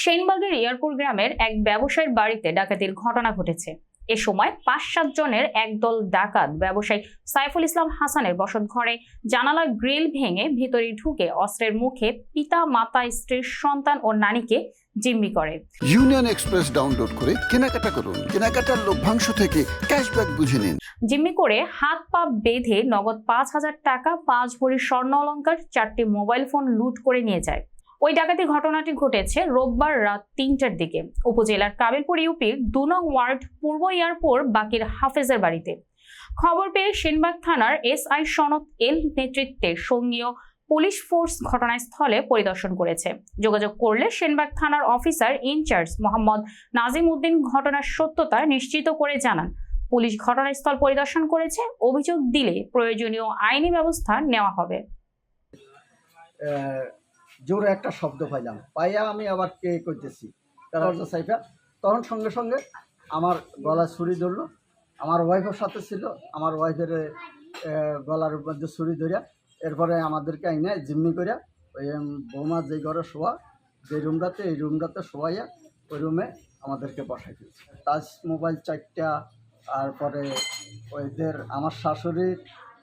সেনবাগের ইয়ারপুর গ্রামের এক ব্যবসায়ীর বাড়িতে ডাকাতির ঘটনা ঘটেছে। এ সময় পাঁচ সাত জনের একদল ডাকাত ব্যবসায়ী সাইফুল ইসলাম হাসানের বসত ঘরে জানালা গ্রিল ভেঙে ভিতরে ঢুকে অস্ত্রের মুখে পিতা মাতা স্ত্রীর সন্তান ও নানিকে জিম্মি করে। ইউনিয়ন এক্সপ্রেস ডাউনলোড করে কেনাকাটা করুন। কেনাকাটার লভ্যাংশ থেকে ক্যাশব্যাক বুঝে নিন। জিম্মি করে হাত পা বেঁধে নগদ পাঁচ হাজার টাকা পাঁচ ভরি স্বর্ণ অলংকার চারটি মোবাইল ফোন লুট করে নিয়ে যায়। ওই ডাকাতি ঘটনাটি ঘটেছে রোববার রাত তিনটার দিকে। উপজেলার কাবিলপুর ইউপির দু নং ওয়ার্ড, পূর্ব এয়ারপোর বাকির হাফেজের বাড়িতে। খবর পেয়ে সেনবাগ থানার এসআই সনদ এল নেতৃত্বে সঙ্গীয় পুলিশ ফোর্স ঘটনাস্থলে পরিদর্শন করেছে। যোগাযোগ করলে সেনবাগ থানার officer in charge Mohammad Nazim Uddin ঘটনার সত্যতা নিশ্চিত করে জানান। পুলিশ ঘটনাস্থল পরিদর্শন করেছে, অভিযোগ দিলে প্রয়োজনীয় আইনি ব্যবস্থা নেওয়া হবে। জোরে একটা শব্দ পাইলাম। পাইয়া আমি আবার কে করতেছি দরজা সাইফা, তখন সঙ্গে সঙ্গে আমার গলায় ছুরি ধরলো। আমার ওয়াইফের সাথে ছিল, আমার ওয়াইফের গলার মধ্যে ছুরি ধরিয়া, এরপরে আমাদেরকে আইনে জিম্মি করিয়া, ওই বৌমা যে ঘরে শোয়া, যে রুমটাতে, এই রুমটাতে শোয়াইয়া, ওই রুমে আমাদেরকে বসাই দিয়েছে। টাচ মোবাইল চারটা তারপরে ওইদের, আমার শাশুড়ির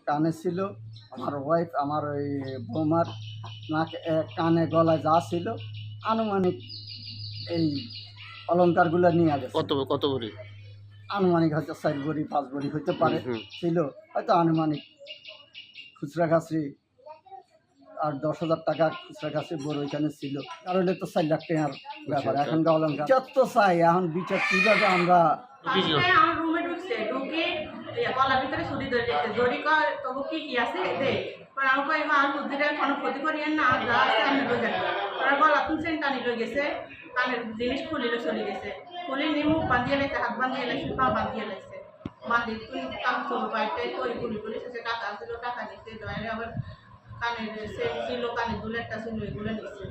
কানে ছিল, আমার ওয়াইফ, আমার ওই বৌমার নাকে কানে গলায় যা ছিল আনুমানিক এই অলঙ্কারগুলো নিয়ে গেছে। কত কত ভরি? আনুমানিক হয়তো চার বড়ি পাঁচ বড়ি হইতে পারে। ছিল হয়তো আনুমানিক খুচরা খাসি আর দশ হাজার টাকা খুচরা খাসি বড় ওইখানে ছিল। কারণ তো চার লাখ টাকার ব্যাপার আচ্ছা। এখনকার অলঙ্কার বিচার তো চাই এখন বিচার কীভাবে আমরা ঢুকে গলার ভিতরে ছুরি ধরে তবু কি কি আছে? পরে আমি কই মা বুদ্ধিরে কোনো ক্ষতি করিয়েন না যা আছে আমি লই যাব ওরা টানি লই গেছে কানের জিনিস খুলিল চলে গেছে খুলি নি মুখ বান্ধিয়ে লাইছে হাত বান্ধিয়ে লাইছে পা বান্ধিয়ে লাইছে বান্ধি তুই কাম চলো বাইতে কই গুলি গুলি শেষে টাকা ছিল টাকা নিতে দয়ারে আবার কানের সেট ছিল কানের দুলেরটা ছিল এগুলো নিচ্ছে